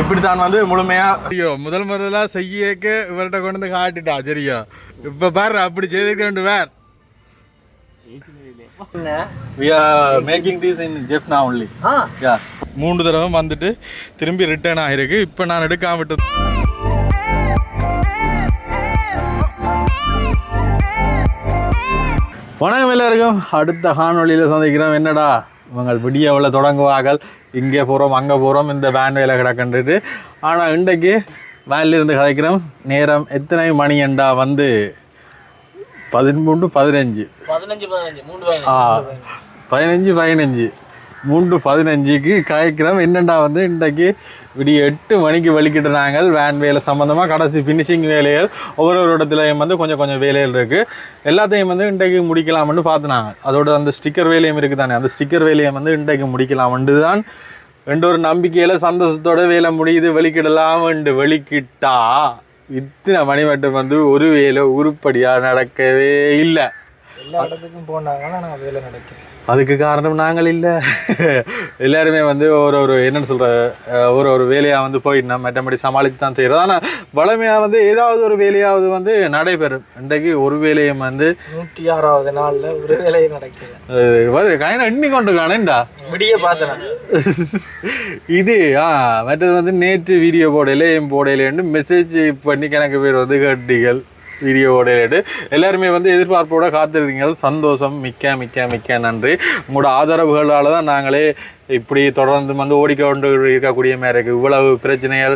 இப்படி தான் வந்து முழுமையா ஐயோ முதல் முதலா செய்யக்க இவர்கிட்ட கொண்டு வந்து காட்டிட்டா சரியா? இப்ப பாரு அப்படி செய்திருக்க are making this in jeff now only. yeah. மூன்று தடவை வந்துட்டு திரும்பி ரிட்டர்ன் ஆகிருக்கு இப்போ நான் எடுக்காம விட்டது. வணக்கம் எல்லாருக்கும். அடுத்த காணொளியில் சந்திக்கிறோம். என்னடா? இவங்கள் விடியவில் தொடங்குவார்கள். இங்கே போகிறோம் அங்கே போகிறோம் இந்த வேன் வேலை கிடக்கின்றது. ஆனால் இன்றைக்கு வேன்ல இருந்து கதைக்கிறோம் நேரம் எத்தனை மணி என்றா வந்து பதிமூன்று பதினஞ்சு. பதினஞ்சு பதினஞ்சு. மூணு ஆ பதினஞ்சு பதினஞ்சு. மூன்று பதினஞ்சுக்கு காய்க்கிறோம் என்னண்டா வந்து இன்றைக்கு விடிய எட்டு மணிக்கு வலிக்கிட்டு நாங்கள் வேன் வேலை சம்மந்தமாக கடைசி ஃபினிஷிங் வேலைகள் ஒவ்வொரு ஒரு இடத்துலையும் வந்து கொஞ்சம் கொஞ்சம் வேலைகள் இருக்குது எல்லாத்தையும் வந்து இன்றைக்கு முடிக்கலாம்னு பார்த்துனாங்க. அதோட அந்த ஸ்டிக்கர் வேலையும் இருக்குது தானே அந்த ஸ்டிக்கர் வேலையை வந்து இன்றைக்கு முடிக்கலாம்னு தான் ரெண்டு ஒரு நம்பிக்கையில் சந்தோஷத்தோட வேலை முடியுது வெளிக்கிடலாம்னு வெளிக்கிட்டா இத்தனை மணி மட்டும் வந்து ஒரு வேலை உருப்படியாக நடக்கவே இல்லை. எல்லா இடத்துக்கும் போனாங்கன்னா நான் வேலை நடக்கிறேன். அதுக்கு காரணம் நாங்கள் இல்லை. எல்லாருமே வந்து ஒரு ஒரு என்னன்னு சொல்ற அஹ் ஒரு ஒரு வேலையாக வந்து போயிட்டு நம்ம மற்றபடி சமாளித்து தான் செய்கிறோம் ஆனால் வளமையாக வந்து ஏதாவது ஒரு வேலையாவது வந்து நடைபெறும். இன்றைக்கு ஒரு வேலையும் வந்து நூற்றி ஆறாவது நாள்ல ஒரு வேலை நடக்கிறேன் கையில் எண்ணி கொண்டு காணேன்டா விடிய பார்த்தேன் இது ஆ மற்றது வந்து நேற்று வீடியோ போடையில என் போடையிலேன்னு மெசேஜ் பண்ணி கணக்கு பேர் வந்து கட்டிகள் வீடியோ போடையிலேட்டு எல்லாருமே வந்து எதிர்பார்ப்போட காத்திருக்கீங்க சந்தோஷம். மிக்க மிக்க மிக்க நன்றி. உங்களோட ஆதரவுகளால் தான் நாங்களே இப்படி தொடர்ந்து வந்து ஓடிக்கொண்டு இருக்கக்கூடிய மாதிரி இருக்குது இவ்வளவு பிரச்சனைகள்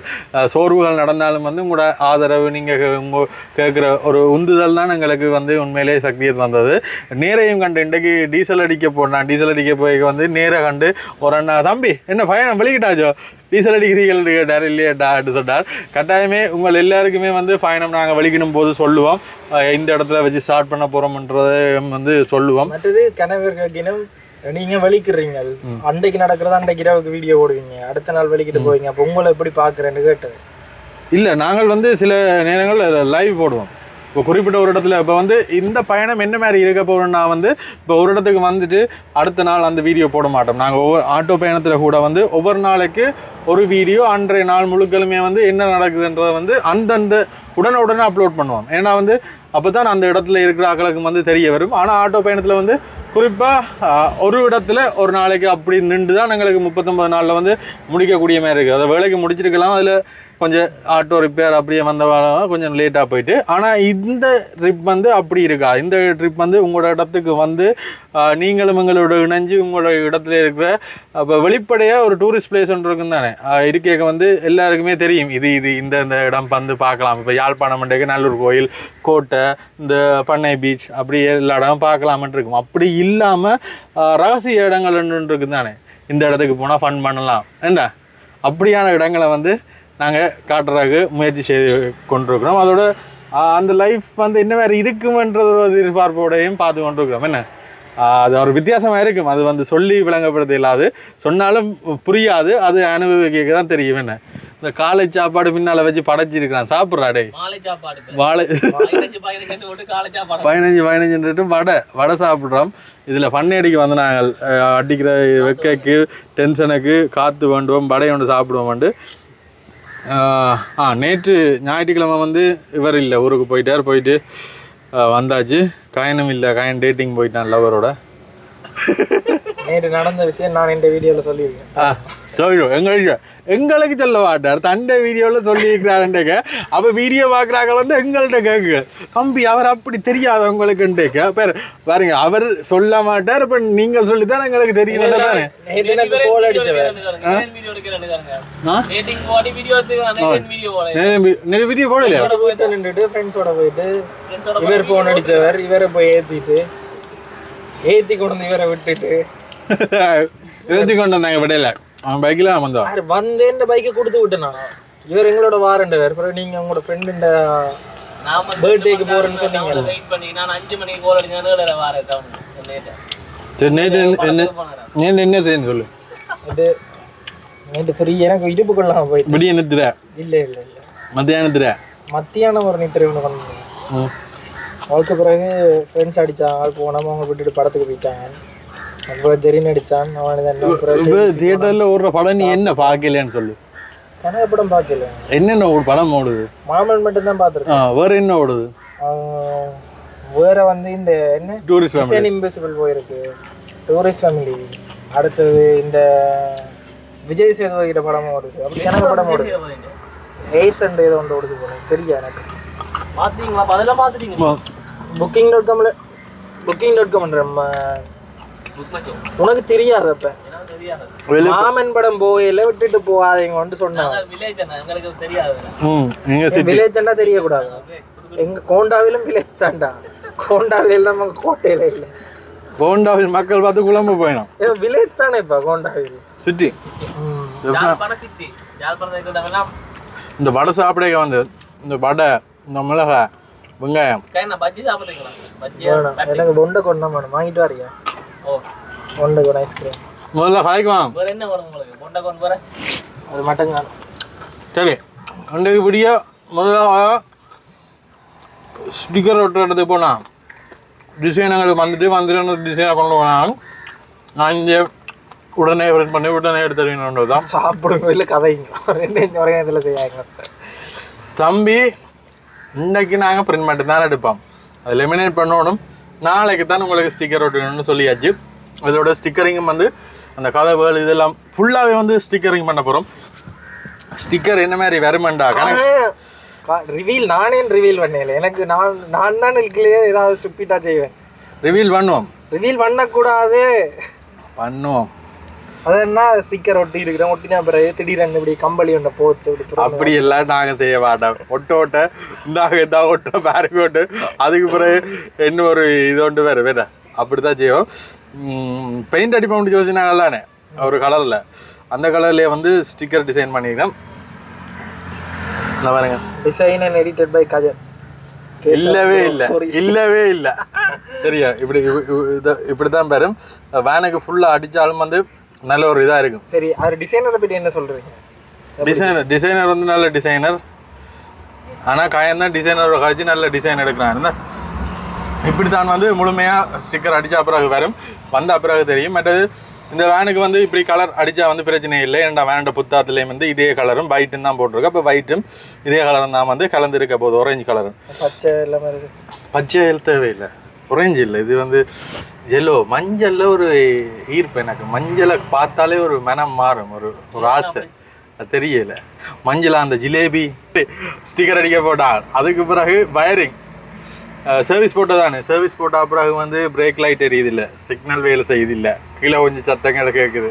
சோர்வுகள் நடந்தாலும் வந்து உங்களோட ஆதரவு நீங்கள் உங்கள் கேட்குற ஒரு உந்துதல் தான் எங்களுக்கு வந்து உண்மையிலே சக்தியை தந்தது. நேரையும் கண்டு இன்றைக்கு டீசல் அடிக்க போனான். டீசல் அடிக்க போய் வந்து நேரை கண்டு ஒரு அண்ணா தம்பி என்ன பயணம்? வெளிக்கிட்டாச்சோ டீசல் அடிக்கிறீர்கள் கேட்டார். இல்லையாடா அப்படின்னு சொன்னார். கட்டாயமே உங்கள் எல்லாருக்குமே வந்து பயணம் நாங்கள் வலிக்கணும் போது சொல்லுவோம் இந்த இடத்துல வச்சு ஸ்டார்ட் பண்ண போகிறோம்ன்றதை வந்து சொல்லுவோம். மற்றது கணவர் கேட்கினும் நீங்க வலிக்கிறீங்க. அன்றைக்கு நடக்கிறதா அன்றைக்கு இரவுக்கு வீடியோ போடுவீங்க. அடுத்த நாள் வலிக்கிட்டு போவீங்க. அப்போ உங்களை எப்படி பாக்குறேன்னு கேட்டது? இல்லை நாங்கள் வந்து சில நேரங்கள் லைவ் போடுவோம். இப்போ குறிப்பிட்ட ஒரு இடத்துல இப்போ வந்து இந்த பயணம் என்ன மாதிரி இருக்க போகிறோம்னா வந்து இப்போ ஒரு இடத்துக்கு வந்துட்டு அடுத்த நாள் அந்த வீடியோ போட மாட்டோம். நாங்கள் ஒவ்வொரு ஆட்டோ பயணத்தில் கூட வந்து ஒவ்வொரு நாளைக்கு ஒரு வீடியோ அன்றைய நாள் முழுக்களுமே வந்து என்ன நடக்குதுன்றதை வந்து அந்தந்த உடனுடனே அப்லோட் பண்ணுவோம். ஏன்னா வந்து அப்போ தான் அந்த இடத்துல இருக்கிற ஆக்களுக்கு வந்து தெரிய வரும். ஆனால் ஆட்டோ பயணத்தில் வந்து குறிப்பாக ஒரு இடத்துல ஒரு நாளைக்கு அப்படி நின்று தான் எங்களுக்கு முப்பத்தொம்பது நாளில் வந்து முடிக்கக்கூடிய மாதிரி இருக்குது அதை வேலைக்கு முடிச்சிருக்கலாம். அதில் கொஞ்சம் ஆட்டோ ரிப்பேர் அப்படியே வந்தவங்க கொஞ்சம் லேட்டாக போயிட்டு. ஆனால் இந்த ட்ரிப் வந்து அப்படி இருக்கா? இந்த ட்ரிப் வந்து உங்களோட இடத்துக்கு வந்து நீங்களும் எங்களோட இணைஞ்சு உங்களோட இடத்துல இருக்கிற அப்போ வெளிப்படையாக ஒரு டூரிஸ்ட் பிளேஸ் ஒன்று இருக்கும் தானே? இருக்க வந்து எல்லாருக்குமே தெரியும். இது இது இந்த இந்த இடம் வந்து பார்க்கலாம். இப்போ யாழ்ப்பாணம் மண்டைக்கு நல்லூர் கோயில் கோட்டை இந்த பண்ணை பீச் அப்படி எல்லா இடமும் பார்க்கலாமன்ட்டு இருக்கும். அப்படி இல்லாமல் ரகசிய இடங்கள் ஒன்று இருக்குது தானே? இந்த இடத்துக்கு போனால் ஃபன் பண்ணலாம். என்ன அப்படியான இடங்களை வந்து நாங்கள் காட்டுறதுக்கு முயற்சி செய்து கொண்டிருக்கிறோம். அதோட அந்த லைஃப் வந்து என்ன வேறு இருக்குமன்றது ஒரு எதிர்பார்ப்போடையும் பார்த்து கொண்டிருக்கிறோம். என்ன? அது ஒரு வித்தியாசமாக இருக்கும். அது வந்து சொல்லி விளங்கப்படுத்த இல்லாது சொன்னாலும் புரியாது. அது அனுபவிக்க தான் தெரியும். என்ன? இந்த காலை சாப்பாடு பின்னால் வச்சு படைச்சிருக்கிறான். சாப்பிட்றா டேய். மாலை சாப்பாடு இப்ப. வாழை பதினஞ்சு பதினஞ்சு போட்டு காலை சாப்பாடு. பதினஞ்சு பதினஞ்சுன்ட்டு வடை வடை சாப்பிட்றோம். இதில் பண்ணை அடிக்க வந்து நாங்கள் அடிக்கிற வெக்கைக்கு டென்ஷனுக்கு காற்று வேண்டுவோம் வடை ஒன்று சாப்பிடுவோம் ஆ நேற்று ஞாயிற்றுக்கிழமை வந்து இவர் இல்லை ஊருக்கு போயிட்டார் போயிட்டு வந்தாச்சு. காயனும் இல்லை காயன் டேட்டிங் போயிட்டான் லவரோட நேற்று நடந்த விஷயம் நான் இந்த வீடியோல சொல்லியிருக்கேன். ஆ சொல்லிடும் எங்களுக்கு சொல்ல மாட்டார். தண்டை வீடியோவில் சொல்லியிருக்கிறாருன்றக்க அப்போ வீடியோ பார்க்குறாங்க வந்து எங்கள்கிட்ட கேட்குங்க தம்பி அவர் அப்படி தெரியாது உங்களுக்குன்ட்டு பேர் பாருங்க அவர் சொல்ல மாட்டார் இப்போ நீங்கள் சொல்லி தான் எங்களுக்கு தெரியல பாருங்க நேற்று எனக்கு கோல் அடிச்சவர். வீடியோ போடலையா? போயிட்டு நின்றுட்டு ஃப்ரெண்ட்ஸோட போயிட்டு இவர் ஃபோன் அடிச்சவர் இவரை போய் ஏத்திட்டு ஏத்தி கொண்டு இவரை விட்டுட்டு. எழுதி கொண்டு வந்தாங்க விடையில அவன் பைக்கில் வந்தோம் யார் வந்து இந்த பைக்கை கொடுத்து விட்டேன்? நான் இவர் எங்களோட வாரண்டவர் அப்புறம் நீங்க உங்களோட ஃப்ரெண்டு நான் பர்த்டேக்கு போறேன்னு சொன்னீங்க வெயிட் பண்ணி நான் அஞ்சு மணிக்கு கோல் அடிச்சானு வாரேன் சரி நேற்று என்ன நேற்று என்ன செய்யணும் சொல்லு. இது நேற்று ஃப்ரீ எனக்கு இடுப்பு கொள்ளாம போயிட்டு விடிய நிறுத்துற இல்ல இல்ல இல்ல. மத்தியானத்துற மத்தியானம் ஒரு நித்திரை ஒன்று பண்ணேன். ம் அதுக்கு பிறகு ஃப்ரெண்ட்ஸ் அடிச்சாங்க. போனோம். அவங்க விட்டுட்டு படத்துக்கு போயிட்டாங்க. அப்புறம் ஜெரின் அடிச்சான் அவன் தியேட்டரில் ஓடுற படம் நீ என்ன பார்க்கலன்னு சொல்லு. கனக படம் பார்க்கல. என்னென்ன ஒரு படம் ஓடுது? மாமன் மட்டும் தான் பார்த்துருக்கேன் வேற என்ன ஓடுது? வேற வந்து இந்த என்ன? டூரிஸ்ட் ஃபேமிலி இம்பசிபிள் போயிருக்கு. டூரிஸ்ட் ஃபேமிலி அடுத்தது இந்த விஜய் சேதுபதியோட படம் ஓடுது. அப்படி கனக படம் ஓடுது. ஏஸ் அண்ட் ஏதோ ஒன்று ஓடுது போல. சரியா எனக்கு. பாத்தீங்களா அப்ப அதெல்லாம் பாத்துட்டீங்க புக்கிங் டாட் காம்ல புக்கிங் டாட் காம் மச்சம் உனக்கு தெரியாது அப்ப. மாமன் படம் போயில விட்டுட்டு போகாதீங்க வந்து சொன்னாங்க வில்லேஜ்னா தெரியக்கூடாது. எங்க கோண்டாவிலும் வில்லேஜ் தான்டா. கோண்டாவில் நம்ம கோட்டையில இல்ல. போண்டாவில் மக்கள் பார்த்து குழம்பு போயிடும். வில்லேஜ் தானே இப்ப கோண்டாவில். சிட்டி. இருக்கிறவங்கலாம் இந்த வடை சாப்பிடக்க வந்து இந்த வடை இந்த மிளகாய் வெங்காயம். கைனா பஜ்ஜி சாப்பிடுறீங்களா பஜ்ஜி வேணாம். எனக்கு தொண்டை கொண்டா வேணும். வாங்கிட்டு வரியா? தொண்டை கொண்டு ஐஸ்கிரீம். முதல்ல காய்க்கலாம் வேற என்ன வேணும் உங்களுக்கு? பொண்டை கொண்டு போற அது மட்டும் காணும் சரி. அன்றைக்கு விடிய முதல்ல ஸ்டிக்கர் ஒட்டுற இடத்துக்கு போனால் டிசைனுங்களுக்கு வந்துட்டு வந்துட்டு டிசைனை கொண்டு போனால் நான் இங்கே உடனே பிரிண்ட் பண்ணி உடனே எடுத்து தருவீங்கன்றது தான் சாப்பிடுங்க இல்லை கதைங்க. ரெண்டு ஒரே இதில் செய்யாங்க தம்பி இன்னைக்கு நாங்கள் பிரிண்ட் மட்டும் தான் எடுப்போம். அது லெமினேட் பண்ணணும். நாளைக்கு தான் உங்களுக்கு ஸ்டிக்கர் ஒட்டணும்னு சொல்லியாச்சு. இதோட ஸ்டிக்கரிங்கும் வந்து அந்த கதவுகள் இதெல்லாம் ஃபுல்லாகவே வந்து ஸ்டிக்கரிங் பண்ண போகிறோம் ஸ்டிக்கர் என்ன மாதிரி வருமெண்டா ரிவீல் நானே ரிவீல் பண்ணல எனக்கு நான் நான் தான் இதுலயே ஏதாவது ஸ்டூப்பிட்டா செய்வேன். ரிவீல் பண்ணுவோம். ரிவீல் பண்ணக்கூடாது. பண்ணுவோம். அது என்ன ஸ்டிக்கர் ஒட்டி இருக்கிறேன் ஒட்டினா பிறகு திடீர்னு இப்படி கம்பளி ஒன்றை போத்து அப்படி எல்லாம் நாங்கள் செய்ய மாட்டோம். ஒட்ட ஒட்ட இந்தாக இதா ஒட்ட பேருக்கு ஒட்டு அதுக்கு பிறகு என்ன ஒரு இது ஒன்று வேறு வேற. அப்படி தான் செய்வோம் பெயிண்ட் அடிப்போம் முடிச்சு வச்சுனாங்கல்லானே ஒரு கலரில். அந்த கலர்லேயே வந்து ஸ்டிக்கர் டிசைன் பண்ணிக்கிறோம். இந்த பாருங்க. Design and edited by Gajan இல்லவே இல்லை. இல்லவே இல்லை. சரியா இப்படி இப்படி தான் பெறும் வேனுக்கு ஃபுல்லாக அடித்தாலும் வந்து நல்ல ஒரு இதாக இருக்கும். சரி அவர் டிசைனரை பற்றி என்ன சொல்றீங்க? டிசைனர் டிசைனர் வந்து நல்ல டிசைனர் ஆனால் காயம் தான் டிசைனரோட காய்ச்சி நல்ல டிசைன் எடுக்கிறான். இப்படி தான் வந்து முழுமையாக ஸ்டிக்கர் அடித்தா பிறகு வரும். வந்த பிறகு தெரியும். மற்றது இந்த வேனுக்கு வந்து இப்படி கலர் அடித்தா வந்து பிரச்சனை இல்லை. ஏன்டா வேனோட புத்தாத்துலேயும் வந்து இதே கலரும் ஒயிட்டும் தான் போட்டிருக்கு. அப்போ ஒயிட்டும் இதே கலரும் தான் வந்து கலந்துருக்க போகுது orange கலரும் பச்சை இருக்கு. பச்சை தேவையில்லை. Orange இல்லை இது வந்து எல்லோ மஞ்சள்ல ஒரு ஈர்ப்பு எனக்கு. மஞ்சளை பார்த்தாலே ஒரு மனம் மாறும் ஒரு ஒரு ஆசை. அது தெரியல. மஞ்சள் அந்த ஜிலேபி? ஸ்டிக்கர் அடிக்க போட்டா. அதுக்கு பிறகு வயரிங். சர்வீஸ் போட்டதானே சர்வீஸ் போட்டால் பிறகு வந்து பிரேக் லைட் எரியுது இல்லை சிக்னல் வேலை செய்யுது இல்லை கீழே கொஞ்சம் சத்தங்கள் கேட்குது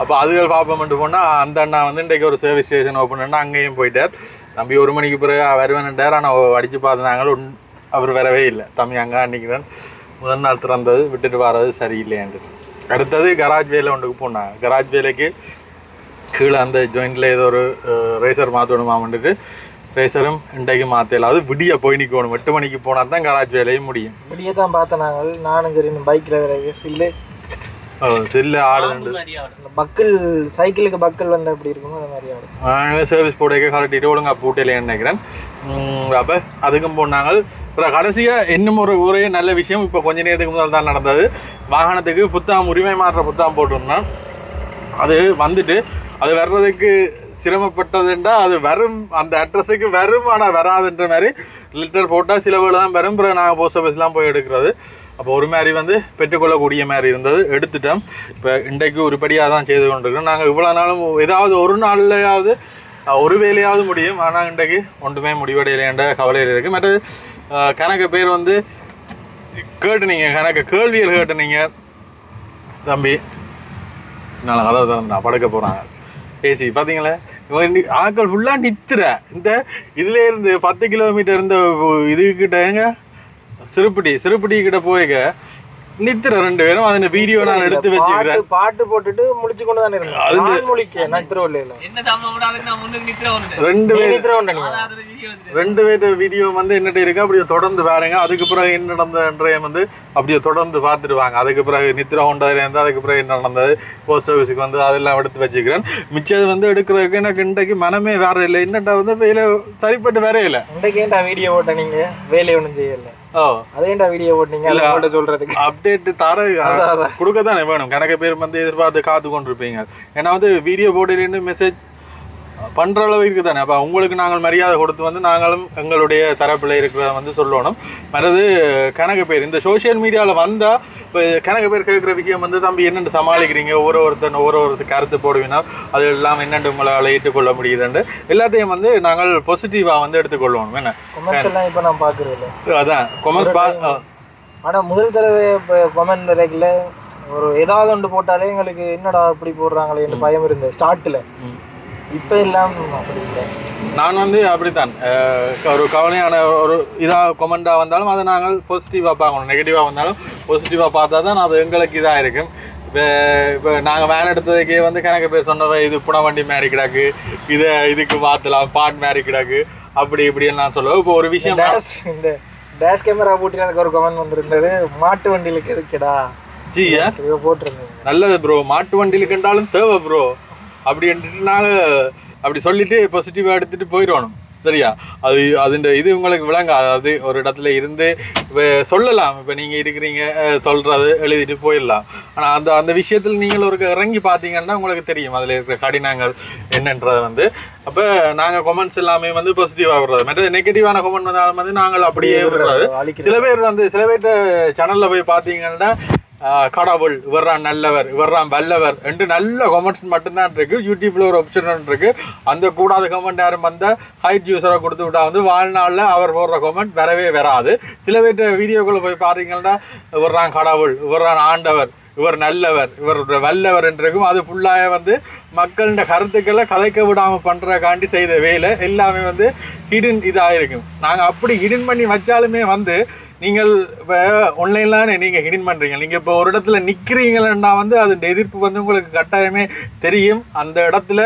அப்போ அதுகள் பார்ப்போம்ட்டு போனால் அந்த அண்ணா வந்து இன்றைக்கு ஒரு சர்வீஸ் ஸ்டேஷன் ஓப்பன் பண்ணால் அங்கேயும் போயிட்டார். தம்பி ஒரு மணிக்கு பிறகு வருவேன்ட்டார் ஆனால் அடித்து பார்த்தாங்க அவர் வரவே இல்லை. தம்பி அங்கே அன்னைக்குதான் முதல் நாள் திறந்தது விட்டுட்டு வர்றது சரியில்லையாண்டு அடுத்தது கராஜ் வேலை ஒன்றுக்கு போனாங்க. கராஜ் வேலைக்கு கீழே அந்த ஜாயிண்டில் ஏதோ ஒரு ரேசர் மாற்றணுமாமன்ட்டு ரேசரும் இன்றைக்கு மாற்றல அது விடிய போய் நிற்கணும் எட்டு மணிக்கு போனால் தான் கராஜ் வேலையும் முடியும். விடிய தான் பார்த்தேன் நாங்கள் நானும் சரி பைக்கில் வேலை இல்லை. சில்லு ஆடுதுண்டு நிறைய ஆடு. இந்த பக்கிள் சைக்கிளுக்கு பக்கிள் வந்தால் எப்படி இருக்குமோ அது மாதிரி ஆடும் சர்வீஸ் போடையே கலட்டிட்டு ஒழுங்கா பூட்டையிலேன்னு நினைக்கிறேன். அப்போ அதுக்கும் போனாங்க அப்புறம் கடைசியாக இன்னும் ஒரு ஒரே நல்ல விஷயம் இப்போ கொஞ்ச நேரத்துக்கு முதல் தான் நடந்தது. வாகனத்துக்கு புத்தகம் உரிமை மாற்ற புத்தகம் போட்டிருந்தோம். அது வந்துட்டு அது வர்றதுக்கு சிரமப்பட்டதுண்டா அது வரும் அந்த அட்ரஸுக்கு வரும் ஆனால் வராதுன்ற மாதிரி லிட்டர் போட்டால் சில வேலை தான் வரும். பிறகு நாங்கள் போஸ்ட் ஆஃபீஸ்லாம் போய் எடுக்கிறது. அப்போ ஒரு மாதிரி வந்து பெற்றுக்கொள்ளக்கூடிய மாதிரி இருந்தது. எடுத்துட்டோம். இப்போ இன்றைக்கு உருப்படியாக தான் செய்து கொண்டிருக்கிறோம். நாங்கள் இவ்வளோ நாளும் ஏதாவது ஒரு நாள்லையாவது ஒரு வேலையாவது முடியும். ஆனால் இன்றைக்கு ஒன்றுமே முடிவடையிலேன்ற கவலையில் இருக்குது மற்றது கணக்கு பேர் வந்து கேட்டுனீங்க. கணக்கு கேள்வியில் கேட்டுனீங்க. தம்பி நான் கதை நான் படுக்க போகிறாங்க பேசி பார்த்தீங்களா ஆக்கள் ஆட்கள் ஃபுல்லாக நித்துற. இந்த இதுல இருந்து பத்து கிலோமீட்டர் இருந்த இதுக்கிட்ட எங்க? சிறுப்பிடி சிறுப்பிடி கிட்ட போய்க்க நித்துற ரெண்டு பேரும் அதில் வீடியோ நான் எடுத்து வச்சுக்கிறேன். பாட்டு பாட்டு போட்டுட்டு முழிச்சு கொண்டு தானே இருந்தேன் அது முழிக்க நான் திருவள்ளையில என்ன சம்பவம் ரெண்டு பேர் வந்து. ரெண்டு பேர்ட்ட வீடியோ வந்து என்னட்ட இருக்கு? அப்படியே தொடர்ந்து பாருங்க. அதுக்கு பிறகு என்ன நடந்ததுன்றைய வந்து அப்படியே தொடர்ந்து பார்த்துட்டு வாங்க. அதுக்கு பிறகு நித்ரா ஹோண்டால இருந்து அதுக்கு பிறகு என்ன நடந்தது? போஸ்ட் ஆஃபீஸுக்கு வந்து அதெல்லாம் எடுத்து வச்சுக்கிறேன். மிச்சது வந்து எடுக்கிறதுக்கு எனக்கு இன்றைக்கு மனமே வேற இல்லை. என்னட்டா வந்து வேலை சரிப்பட்டு வேற இல்லை. இன்றைக்கு ஏன்டா வீடியோ போட்ட நீங்க? வேலையை ஒன்றும் செய்யல. அதேண்டா வீடியோ போட்டீங்க இல்ல. சொல்றதுக்கு அப்டேட் தர. கொடுக்க தானே வேணும் கணக்கு பேர் வந்து எதிர்பார்த்து காத்து கொண்டிருப்பீங்க ஏன்னா வந்து வீடியோ போட்டுலேருந்து மெசேஜ் பண்ற அளவுக்கு தானே அப்ப உங்களுக்கு நாங்கள் மரியாதை கொடுத்து வந்து நாங்களும் எங்களுடைய தரப்புல இருக்கிறத வந்து சொல்லணும். மற்றது கணக்கு பேர். இந்த சோஷியல் மீடியால வந்தா இப்போ கணக்கு பேர் கேட்குற விஷயம் வந்து தம்பி என்னென்னு சமாளிக்கிறீங்க? ஒரு ஒருத்தன் ஒரு ஒருத்தர் கருத்து போடுவீங்கன்னா அது எல்லாம் என்னென்று உங்களால் ஏற்றுக்கொள்ள முடியுதுன்னு எல்லாத்தையும் வந்து நாங்கள் பாசிட்டிவாக வந்து எடுத்துக்கொள்ளணும் என்ன? இப்போ நான் பார்க்குறது இல்லை அதான். கொமெண்ட்ஸ் பா ஆ. ஆனா முதல் தடவை இப்போ கொமெண்ட் வரைக்கல ஒரு ஏதாவது ஒன்று போட்டாலே எங்களுக்கு என்னடா இப்படி போடுறாங்களேன்னு பயம் இருந்தது ஸ்டார்ட்ல ம். இப்போ எல்லாம் அப்படி இல்லை. நான் வந்து அப்படித்தான். ஒரு கவலையான ஒரு இதாக கொமெண்டாக வந்தாலும் அதை நாங்கள் பாசிட்டிவாக பார்க்கணும். நெகட்டிவாக வந்தாலும் பாசிட்டிவாக பார்த்தா தான் அது எங்களுக்கு இதாக இருக்கும். இப்போ இப்போ நாங்கள் வேன் எடுத்ததுக்கே வந்து கணக்கு பேர் சொன்னவ இது புனவண்டி மாதிரி கிடக்கு இதை இதுக்கு மாற்றலாம் பாட் மாதிரி கிடக்கு அப்படி இப்படின்னு நான் சொல்லுவேன். இப்போ ஒரு விஷயம் டேஷ் இந்த டேஷ் கேமரா போட்டு எனக்கு ஒரு கமெண்ட் வந்திருந்தது. மாட்டு வண்டியில இருக்குடா ஜி போட்டிருந்தேன் நல்லது ப்ரோ மாட்டு வண்டியில் கண்டாலும் தேவை ப்ரோ அப்படின்ட்டு நாங்கள் அப்படி சொல்லிட்டு பாசிட்டிவாக எடுத்துகிட்டு போயிடணும் சரியா? அது அதுன்ற இது உங்களுக்கு விளங்காது அது ஒரு இடத்துல இருந்து இப்போ சொல்லலாம். இப்போ நீங்கள் இருக்கிறீங்க அஹ், சொல்றது எழுதிட்டு போயிடலாம். ஆனால் அந்த அந்த விஷயத்தில் நீங்கள் ஒரு இறங்கி பார்த்தீங்கன்னா உங்களுக்கு தெரியும். அதில் இருக்கிற கடினங்கள் என்னன்றது வந்து. அப்போ நாங்கள் கொமெண்ட்ஸ் எல்லாமே வந்து பாசிட்டிவாக விடுறது. மற்ற நெகட்டிவான கொமெண்ட் வந்தாலும் வந்து நாங்கள் அப்படியே விடுறது. சில பேர் வந்து சில பேர்ட்ட சேனல்ல போய் பார்த்தீங்கன்னா கடவுள் இவர்தான் நல்லவர் இவர்தான் வல்லவர் என்று நல்ல கமெண்ட்ஸ் மட்டும்தான் இருக்கு. யூடியூப்ல ஒரு ஆப்ஷன் இருக்கு. அந்த கூடாத கமெண்ட் யாரும் வந்த ஹைட் யூஸரை கொடுத்து விட்டா வந்து வாழ்நாளில் அவர் போடுற கமெண்ட் வரவே வராது. சில பேர்ட்ட வீடியோக்குள்ள போய் பார்த்தீங்கன்னா இவர்தான் கடவுள் இவர்தான் ஆண்டவர் இவர் நல்லவர் இவர் வல்லவர் என்றுக்கும் அது ஃபுல்லாக வந்து மக்களின் கருத்துக்களை கதைக்க விடாமல் பண்ணுறக்காண்டி செய்த வேலை. எல்லாமே வந்து ஹிடன் இதாக இருக்கும். நாங்கள் அப்படி ஹிடன் பண்ணி வச்சாலுமே வந்து நீங்கள் இப்போ ஒன்லைன்லாம் நீங்கள் ஹிடின் பண்ணுறீங்க நீங்கள் இப்போ ஒரு இடத்துல நிற்கிறீங்களா வந்து அது எதிர்ப்பு வந்து உங்களுக்கு கட்டாயமே தெரியும். அந்த இடத்துல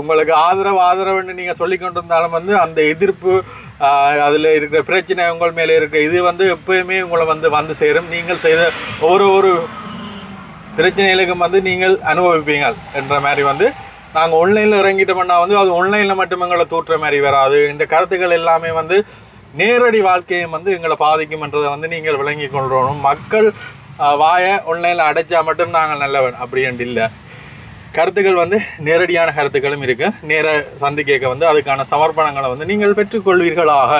உங்களுக்கு ஆதரவு ஆதரவுன்னு நீங்கள் சொல்லி கொண்டிருந்தாலும் வந்து அந்த எதிர்ப்பு அதில் இருக்கிற பிரச்சனை உங்கள் மேலே இருக்க. இது வந்து எப்பயுமே உங்களை வந்து வந்து சேரும். நீங்கள் செய்த ஒரு ஒரு பிரச்சனைகளுக்கும் வந்து நீங்கள் அனுபவிப்பீங்க என்ற மாதிரி வந்து நாங்கள் ஆன்லைனில் இறங்கிட்டோம்னா வந்து அது ஆன்லைனில் மட்டும் எங்களை தூட்டுற மாதிரி வராது. இந்த கருத்துக்கள் எல்லாமே வந்து நேரடி வாழ்க்கையும் வந்து எங்களை பாதிக்கும்ன்றதை வந்து நீங்கள் விளங்கி கொள்ளணும். மக்கள் வாயை ஆன்லைனில் அடைச்சா மட்டும் நாங்கள் நல்லவன் அப்படின்ட்டு இல்லை. கருத்துக்கள் வந்து நேரடியான கருத்துக்களும் இருக்குது நேர சந்திக்க வந்து அதுக்கான சமர்ப்பணங்களை வந்து நீங்கள் பெற்றுக்கொள்வீர்களாக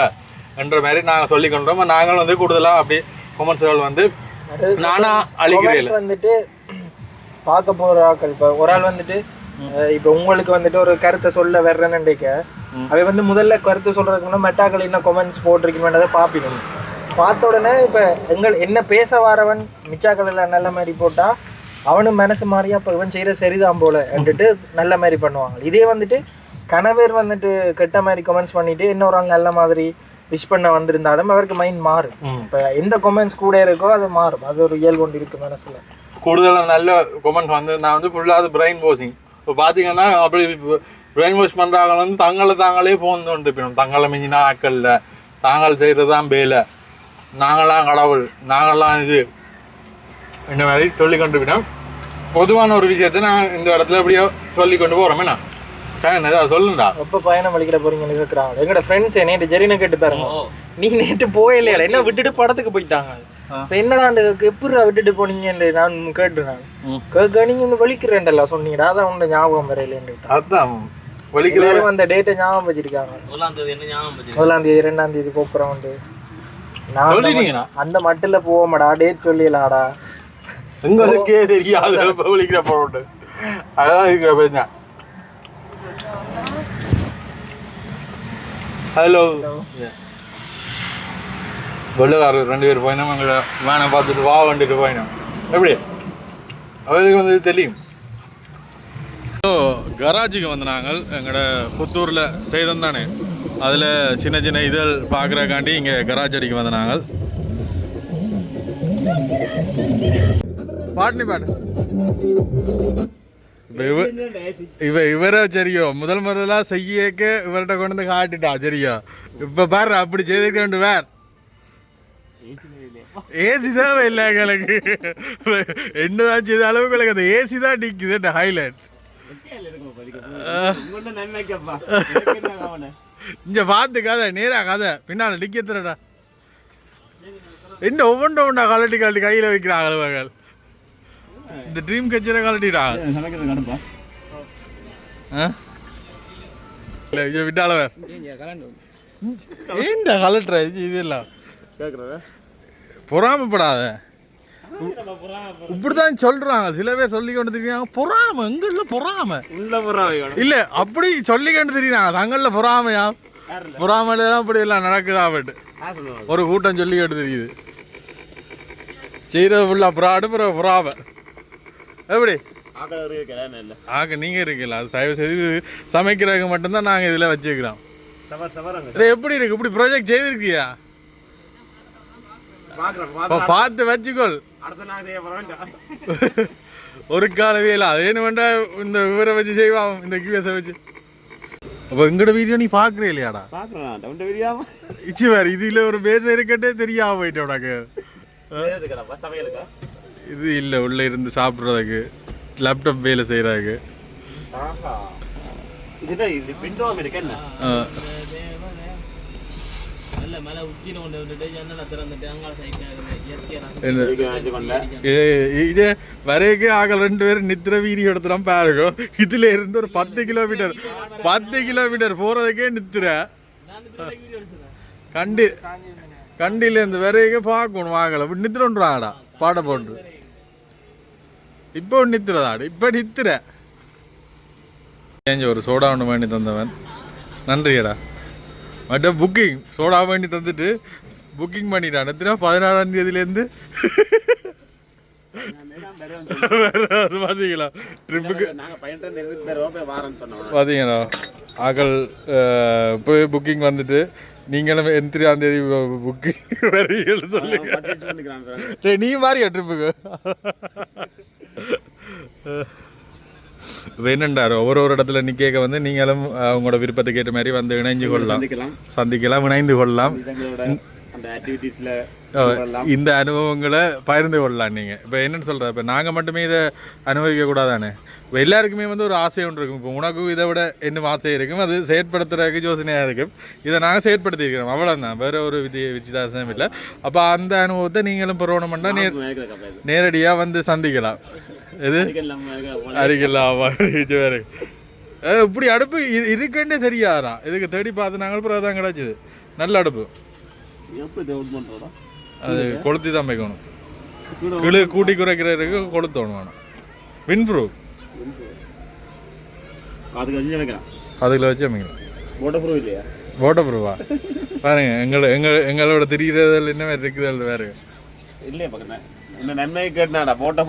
என்ற மாதிரி நாங்கள் சொல்லி கொண்டோம் நாங்கள் வந்து கூடுதலாக அப்படி கொமெண்ட்ஸ்கள் வந்து நானா அழிக்கிறேன் வந்துட்டு பார்க்க போகிற ஆட்கள் இப்போ ஒரு ஆள் வந்துட்டு இப்போ உங்களுக்கு வந்துட்டு ஒரு கருத்தை சொல்ல வர்றேன்னு நினைக்க அவை வந்து முதல்ல கருத்து சொல்றதுக்கு முன்னாடி மெட்டாக்கள் என்ன கொமெண்ட்ஸ் போட்டிருக்கீங்கன்றதை பார்ப்பிக்கணும் பார்த்த உடனே இப்போ எங்கள் என்ன பேச வரவன் மிச்சாக்கள் நல்ல மாதிரி போட்டா அவனும் மனசு மாறி அப்போ இவன் செய்யற சரிதான் போல என்றுட்டு நல்ல மாதிரி பண்ணுவாங்க. இதே வந்துட்டு கணவர் வந்துட்டு கெட்ட மாதிரி கமெண்ட்ஸ் பண்ணிட்டு இன்னொரு ஆள் நல்ல மாதிரி விஷ் பண்ண வந்திருந்தாலும் அவருக்கு மைண்ட் மாறும். இப்போ எந்த கொமெண்ட்ஸ் கூட இருக்கோ அது மாறும். அது ஒரு இயல்பு ஒன்று இருக்கு மனசுல. கூடுதலாக நல்ல கொமெண்ட் வந்து நான் வந்து ஃபுல்லாக அது பிரெயின் வாஷிங் இப்போ பார்த்தீங்கன்னா அப்படி பிரெயின் வாஷ் பண்ணுறாங்க வந்து தங்களை தாங்களே போந்து இருப்பினோம் தங்களை மிஞ்சினா ஆட்களில் தாங்கள் செய்கிறது தான் வேலை. நாங்களாம் கடவுள். நாங்களாம் இது. இந்த மாதிரி சொல்லி கொண்டு போயிட்டோம் பொதுவான ஒரு விஷயத்தை நான் இந்த இடத்துல எப்படியோ சொல்லி கொண்டு போகிறோமே நான் சொல்லுண்டா? எப்போ பயணம் வலிக்கிற போறீங்கன்னு கேட்குறாங்க எங்களோட ஃப்ரெண்ட்ஸ் நேற்று ஜெரினை கேட்டு பாருங்க. நீ நேற்று போயில்லையா என்ன விட்டுட்டு படத்துக்கு போயிட்டாங்க. என்னடா எப்படிடா விட்டுட்டு போனீங்கன்னு நான் கேட்டு நான் ம். கேட்க நீங்க வந்து வலிக்கிறேன்டா சொன்னீங்கடா. அதான் உன்னை ஞாபகம் வரையிலேன்னு அதுதான் வலிக்கிற எல்லாரும் அந்த டேட்டை ஞாபகம் வச்சிருக்காங்க. முதலாம் தேதி என்ன ஞாபகம் வச்சிருக்கேன் முதலாம் தேதி ரெண்டாம் தேதி போப்புறம் வந்து. நான் அந்த மட்டில் போவோமாடா டேட் சொல்லிடலாடா. எங்களுக்கே தெரியாது வலிக்கிற போட்டு அதான் இருக்கிற பிரச்சனை. ஹலோ வெள்ளக்காரர் ரெண்டு பேர் போயினோம் எங்களை வேனை பார்த்துட்டு வா வந்துட்டு போயினோம். எப்படி? அவருக்கு வந்து தெரியும். கராஜுக்கு வந்து நாங்கள் எங்களோட புத்தூரில் செய்தோம் தானே. அதில் சின்ன சின்ன இதழ் பார்க்குறக்காண்டி இங்கே கராஜ் அடிக்க வந்த நாங்கள் பாட்டு பாடு. இவ- இவரை சரியோ முதல் முதலா செய்யக்க இவர்கிட்ட கொண்டு வந்து காட்டிட்டா சரியோ இப்ப பாரு அப்படி செய்திருக்க வேண்டும் வேற. ஏசி தான் இல்லை எங்களுக்கு. என்னதான் செய்த அளவுக்கு எனக்கு அந்த ஏசி தான் நிற்குது ஹைலைட் இங்க பார்த்து கதை நேரா கதை. பின்னால நிக்கத்துறடா என்ன ஒவ்வொன்றும் ஒன்றா கலட்டி கலட்டி கையில் வைக்கிறாங்க அலுவலர்கள் இந்த ட்ரீம் கட்சியில் கலட்டிடா ஆ? இல்லை இது விட்டால வேற. ஏன்டா கலட்டுற? இது இதெல்லாம் பொறாமப்படாத. இப்படிதான் சொல்றாங்க. சில பேர் சொல்லி கொண்டு தெரியாங்க பொறாம. எங்கள்ல பொறாம? உள்ள புறாவை இல்ல அப்படி சொல்லி கொண்டு தெரியுறாங்க. தங்கள்ல பொறாமையா? தான் இப்படி எல்லாம் நடக்குதா பட்டு. ஒரு கூட்டம் சொல்லி கொண்டு தெரியுது. செய்யறது ஃபுல்லா புறாடு பிறகு பொறாம எப்படி? ஆக்கள் இருக்கிறேன் இல்லை ஆக நீங்க இருக்கீங்களா? அது தயவு செய்து சமைக்கிறதுக்கு மட்டும்தான் நாங்க இதுல வச்சுக்கிறோம் எப்படி இருக்கு? இப்படி ப்ராஜெக்ட் செய்திருக்கியா? பார்த்து வச்சுக்கோள். ஒரு காலவே இல்லை அது என்ன வேண்டா இந்த இவரை வச்சு செய்வான் இந்த கியூஎஸை வச்சு. அப்போ எங்கட வீடியோ நீ பார்க்குறே இல்லையாடா? பார்க்குறேன் இச்சி வேறு இதுல ஒரு பேச இருக்கட்டே தெரியாம போயிட்டு உனக்கு. இது இல்லை உள்ள இருந்து சாப்பிட்றதுக்கு. லேப்டாப் வேலை செய்கிறதுக்கு ஆஹா. இதுதான் இது வரைக்கும் ஆக ரெண்டு பேரும் நித்திர வீதி எடுத்துலாம் பாருங்க இதுல இருந்து ஒரு பத்து கிலோமீட்டர் பத்து கிலோமீட்டர் போறதுக்கே நித்திர கண்டி கண்டில இருந்து வரைக்கும் பார்க்கணும் வாங்கல இப்படி நித்திரன்றாடா பாட போட்டு இப்போ நித்திரதாடு இப்ப நித்திர ஒரு சோடா ஒன்று வேண்டி தந்தவன் நன்றியடா மற்ற புக்கிங் சோடா வேண்டி தந்துட்டு புக்கிங் பண்ணிட்டான். எத்தனை பதினாறாம் தேதியிலேருந்து பார்த்தீங்களா ட்ரிப்புக்கு பார்த்தீங்களா ஆக்கள் போய் புக்கிங் வந்துட்டு நீங்களும் எந்திரியாம் தேதி புக்கிங் வரீங்கன்னு சொல்லுங்க. நீ மாறியா ட்ரிப்புக்கு என்னண்டாரு ஒவ்வொரு ஒரு இடத்துல நிற்க வந்து நீங்களும் அஹ், உங்களோட விருப்பத்துக்கு ஏற்ற மாதிரி வந்து இணைஞ்சு கொள்ளலாம். சந்திக்கலாம் இணைந்து கொள்ளலாம். இந்த அனுபவங்களை பகிர்ந்து கொள்ளலாம் நீங்கள் இப்போ என்னன்னு சொல்கிற இப்போ நாங்கள் மட்டுமே இதை அனுபவிக்க கூடாதானே? இப்போ எல்லாருக்குமே வந்து ஒரு ஆசை ஒன்று இருக்கும். இப்போ உனக்கும் இதை விட இன்னும் ஆசை இருக்கும். அது செயற்படுத்துறதுக்கு யோசனையாக இருக்கும். இதை நாங்கள் செயற்படுத்தியிருக்கிறோம். அவ்வளோதான் வேறு ஒரு விதி வித்தியாசம் இல்லை. அப்போ அந்த அனுபவத்தை நீங்களும் பெறணுமெண்டா நேர் நேரடியாக வந்து சந்திக்கலாம். எது? அஹ் இப்படி அடுப்பு இருக்குன்னே தெரியாதாம் இதுக்கு தேடி பார்த்து நாங்கள் பிறகு தான் கிடச்சிது. நல்ல அடுப்பு. அது கொளுத்தி தான் வைக்கணும். கிளு கூட்டி குறைக்கிறதுக்கு கொளுத்தணும் வேணும் வின்ப்ரூவ் அதுக்கு வச்சு போட்ட ப்ரூவ் இல்லையா? ஓட்ட ப்ரூவா பாருங்க எங்களை எங்கள் எங்களோட தெரிகிறதில் என்ன மாதிரி இருக்குது வேறு. இல்லையா பக்கத்துல. இன்னும் நன்மை கேட்டாடா போட்ட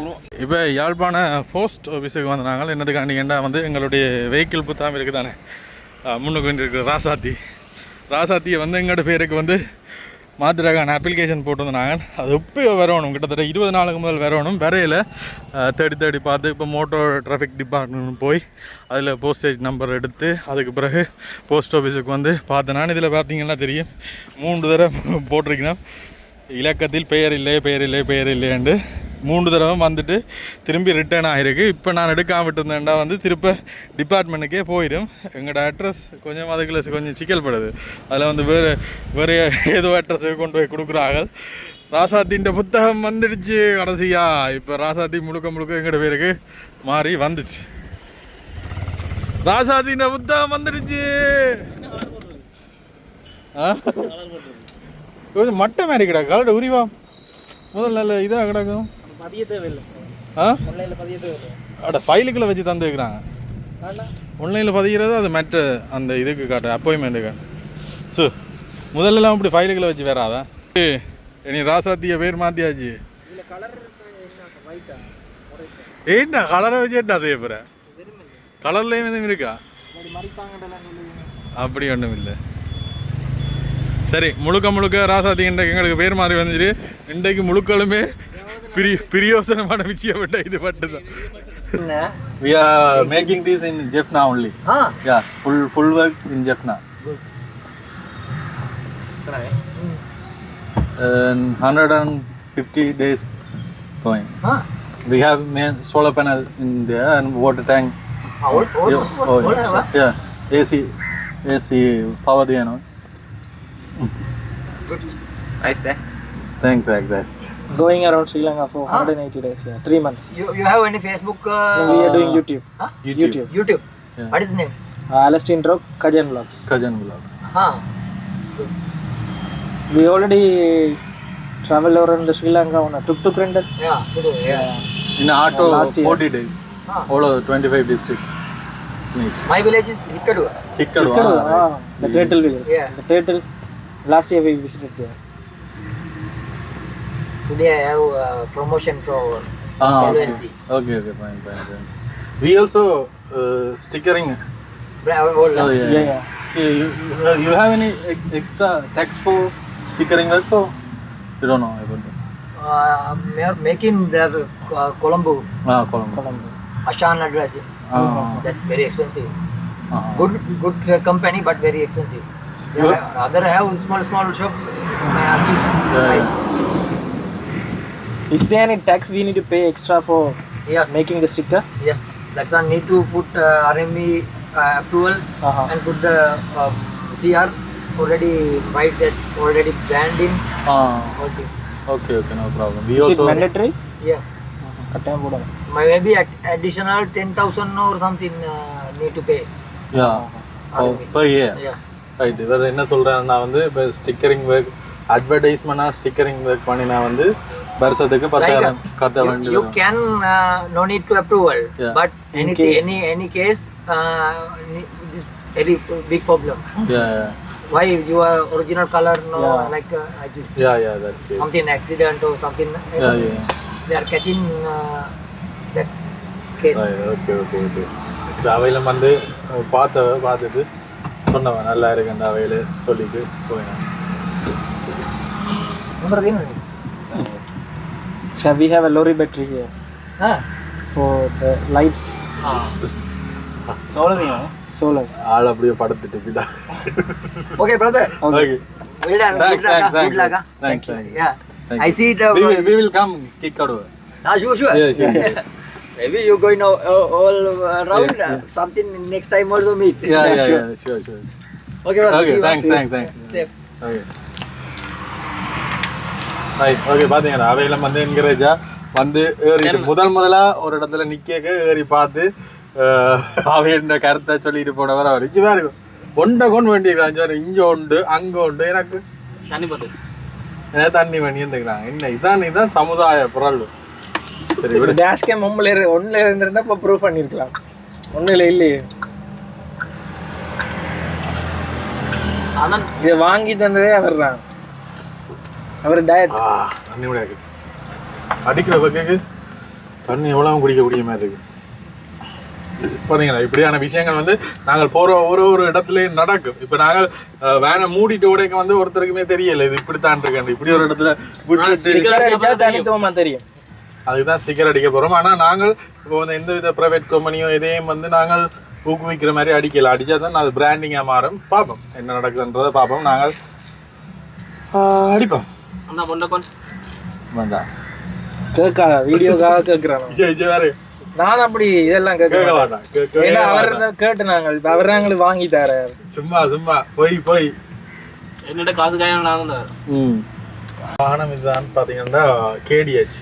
இப்போ யாழ்ப்பாண போஸ்ட் ஆஃபீஸுக்கு வந்து என்னதுக்காண்டி என்னதுக்காண்டிங்கன்னா வந்து எங்களுடைய வெஹிக்கிள் புத்தாம இருக்குது தானே முன்னுக்கு வந்து ராசாத்தி. ராசாத்தியை வந்து எங்களோட பேருக்கு வந்து மாத்திரக்கான அப்ளிகேஷன் போட்டு வந்தாங்க அது இப்போ வரணும். கிட்டத்தட்ட இருபது நாளுக்கு முதல் வரணும். வரையில் தேடி தேடி பார்த்து இப்போ மோட்டோ டிராஃபிக் டிபார்ட்மெண்ட் போய் அதில் போஸ்டேஜ் நம்பர் எடுத்து அதுக்கு பிறகு போஸ்ட் ஆஃபீஸுக்கு வந்து பார்த்தேன் நான் இதில் பார்த்தீங்கன்னா தெரியும். மூன்று தடவை போட்டிருக்கேன் இலக்கத்தில் பெயர் இல்லை பெயர் இல்லை பெயர் இல்லையாண்டு மூன்று தடவை வந்துட்டு திரும்பி ரிட்டர்ன் ஆகிருக்கு இப்போ நான் எடுக்காம விட்டுருந்தேன்டா வந்து திருப்ப டிபார்ட்மெண்ட்டுக்கே போயிடும். எங்களோட அட்ரஸ் கொஞ்சம் அதுக்குள்ள கொஞ்சம் சிக்கல்படுது. அதில் வந்து வேறு வேறு ஏதோ அட்ரஸுக்கு கொண்டு போய் கொடுக்குறாங்க ராசாத்தின்ற புத்தகம் வந்துடுச்சு கடைசியா. இப்போ ராசாத்தி முழுக்க முழுக்க எங்களோட பேருக்கு மாறி வந்துச்சு. ராசாத்தின்ற புத்தகம் வந்துடுச்சு. ஆ? கொஞ்சம் மட்டை மாதிரி கிடக்கு. கலட உரிவா. முதல்ல நல்ல இதாக கிடக்கும் பதிய தேவையில்லை. ஆ? அட ஃபைலுக்குள்ள வச்சு தந்துக்கிறாங்க ஆனால் ஆன்லைனில் பதிகிறது அது மற்ற அந்த இதுக்கு காட்டு அப்பாயின்மெண்ட்டுக்கு சு முதல்லலாம் இப்படி ஃபைலுக்குள்ள வச்சு ஏய், இனி ராசாத்திய பேர் மாற்றியாச்சு ஏண்டா கலரை வச்சு என்ன செய்ய போகிற கலர்லேயும் எதுவும் இருக்கா? அப்படி அப்படி ஒன்றும் இல்லை சரி முழுக்க முழுக்க ராசாத்தி இன்றைக்கு எங்களுக்கு பேர் மாறி வந்துச்சு இன்றைக்கு முழுக்களுமே பிரி பிரியோசனமான விஷயம் இது மட்டும்தான் We are making this in Jaffna only. Ah Yeah, full full work in Jaffna. And 150 days going. Ah We have main solar panel in there and water tank. Almost Yeah, oh, yeah. yeah. AC, AC power there, Good. Nice, eh? Thanks like. Going around Sri Lanka for Huh? 180 days, yeah. three months. You, you have any Facebook? Uh, we are doing YouTube. huh? YouTube. YouTube. YouTube. Yeah. What is the name? Uh, Alastair Rock, Kajan Vlogs. Kajan vlogs. Huh. We already traveled around the Sri Lanka on a tuk tuk rental. Yeah. In Yeah. In auto, Last year. 40 days. Huh. All over 25 districts. Nice. My village is Hikkadu. Hikkadu, ah, right. The turtle village. Yeah. The turtle Last year we visited there. Today I have uh, promotion for ah okay. Okay okay fine fine fine we also uh, stickering oh, uh, yeah, Yeah, yeah. You, you, you have any ex- extra tax for stickering also you don't know about that uh, we are making their uh, Colombo, ah Colombo Colombo. Ashan addressing. ah That very expensive. ah Good, good uh, company, but very expensive. There Yeah. are- other have small, small shops. Uh, cheap Yeah, price. Is there any tax we need to pay extra for Yes. making the sticker? Yeah. That's why need to put uh, RME uh, approval Uh-huh. and put the uh, CR already write that already brand in ah all things. okay okay no problem we Is it also mandatory? Yeah. கட்டாயம் போடணும் Maybe at additional 10,000 or something uh, need to pay. yeah oh, RME. right இவர் என்ன சொல்கிறேன்னா வந்து இப்போ stickering work அட்வர்டைஸ்மெண்ட்டாக stickering work பண்ணினா வந்து வருஷத்துக்கு பத்தாயிரம் கட்ட uh, but In any case. any any case uh, ne- this very big problem. Why your original color no Yeah. like uh, like this yeah yeah that's something accident or something. uh, yeah yeah They are catching uh, that case. Okay okay okay இப்போ அவையில வந்து அஹ், பார்த்தவ பார்த்துட்டு சொன்னவன் நல்லா இருக்கு அந்த அவையில சொல்லிட்டு போயினேன். Shall we have a lorry battery here Ah. for the lights Ah. Solar solar? ஆள் அப்படியே படுத்துட்டு brother. Okay. Thanks, good luck. thanks, ah. thanks, Good luck. ah. thanks, thanks. Yeah. Thank Uh, ah, yeah. Maybe you going all, all around. uh, Something next time also meet. yeah yeah sure. yeah sure sure Okay, brother. Okay, thanks, thanks, thanks. Safe. Okay right okay பார்த்தீங்களா அவையில வந்து என்கரேஜா வந்து ஏறி முதல் முதலா ஒரு இடத்துல நிக்க ஏறி பார்த்து அவையோட கருத்தை சொல்லிட்டு போனவர் அவர் இங்கே தான் இருக்கும் ஒண்டை கொண்டு வேண்டியிருக்காங்க இங்க உண்டு அங்க உண்டு எனக்கு தண்ணி பாத்து எனக்கு தண்ணி பண்ணி இருந்துக்கிறாங்க என்ன இதான் இதான் சமுதாய புரள் சரி விடு. டேஷ் கேம் இரு ஒன்றில் இருந்திருந்தா இப்போ ப்ரூவ் பண்ணியிருக்கலாம் ஒன்றில் இல்லையே. அண்ணன். இதை வாங்கி தந்ததே அவர் தான். அவர் டயட் அடிக்கிற பக்கக்கு தண்ணி எவ்வளவு குடிக்க கூடிய மாதிரி இருக்கு? பாத்தீங்களா? இப்படியான விஷயங்கள் வந்து நாங்கள் போற ஒரு ஒரு இடத்துலயும் நடக்கும். இப்ப நாங்கள் வேனை மூடிட்டு உடைக்க வந்து ஒருத்தருக்குமே தெரியல. இது இப்படித்தான் இருக்கேன் இப்படி ஒரு இடத்துல தனித்துவமா தெரியும். அதுதான் ஸ்டிக்கர் அடிக்க போறோம். ஆனா நாங்கள் இப்போ வந்து எந்த வித பிரைவேட் கம்பெனியோ இதையும் வந்து நாங்கள் ஊக்குவிக்கிற மாதிரி அடிக்கல. அடிச்சா தான் அது பிராண்டிங்கா மாறும். பார்ப்போம். என்ன நடக்குதுன்றதை பார்ப்போம். நாங்கள் அடிப்போம். வேண்டாம். கேட்காத வீடியோக்காக வேற. நான் அப்படி இதெல்லாம் கேட்க மாட்டேன். ஏன்னா அவர் கேட்டு நாங்கள். அவர் நாங்களுக்கு வாங்கி தர சும்மா சும்மா. போய் போய். என்னோட காசு காயம் நான் தான் வாகனம் இதுதான் பார்த்தீங்கன்னா கேடிஹெச்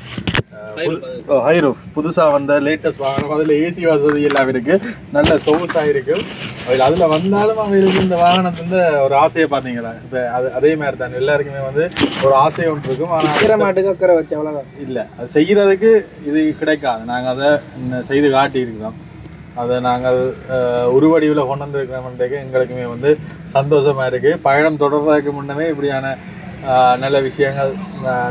ஹைரூஃப் புதுசாக வந்த லேட்டஸ்ட் வாகனம். அதில் ஏசி வசதி எல்லாம் இருக்கு. நல்ல சொகுசாக இருக்கு. அதில் அதில் வந்தாலும் அவங்களுக்கு இந்த வாகனத்தின் ஒரு ஆசையை பார்த்தீங்களா? இப்போ அது அதே மாதிரி தான் எல்லாருக்குமே வந்து ஒரு ஆசை ஒன்று இருக்கும். அக்கறை ஆனால் மாட்டுக்கு அக்கறை வச்சு அவ்வளோதான் இல்லை. அது செய்கிறதுக்கு இது கிடைக்காது. நாங்கள் அதை செய்து காட்டியிருக்கிறோம். அதை நாங்கள் அஹ், உருவடிவில் கொண்டு வந்திருக்கிறோம்ன்றதுக்கு எங்களுக்குமே வந்து சந்தோஷமா இருக்கு. பயணம் தொடர்றதுக்கு முன்னமே இப்படியான நல்ல விஷயங்கள்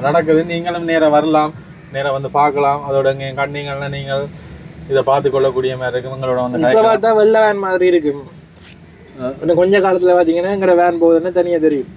நடக்குது. நீங்களும் நேரம் வரலாம். நேரம் வந்து பார்க்கலாம். அதோட இங்கே கண்ணீங்கள்னா நீங்கள் இதை பார்த்து கொள்ளக்கூடிய மாதிரி இருக்கும். உங்களோட வந்து இப்போ பார்த்தா வெள்ளை வேன் மாதிரி இருக்கு. இன்னும் கொஞ்ச காலத்துல பாத்தீங்கன்னா எங்கட வேன் போகுதுன்னு தனியா தெரியும்.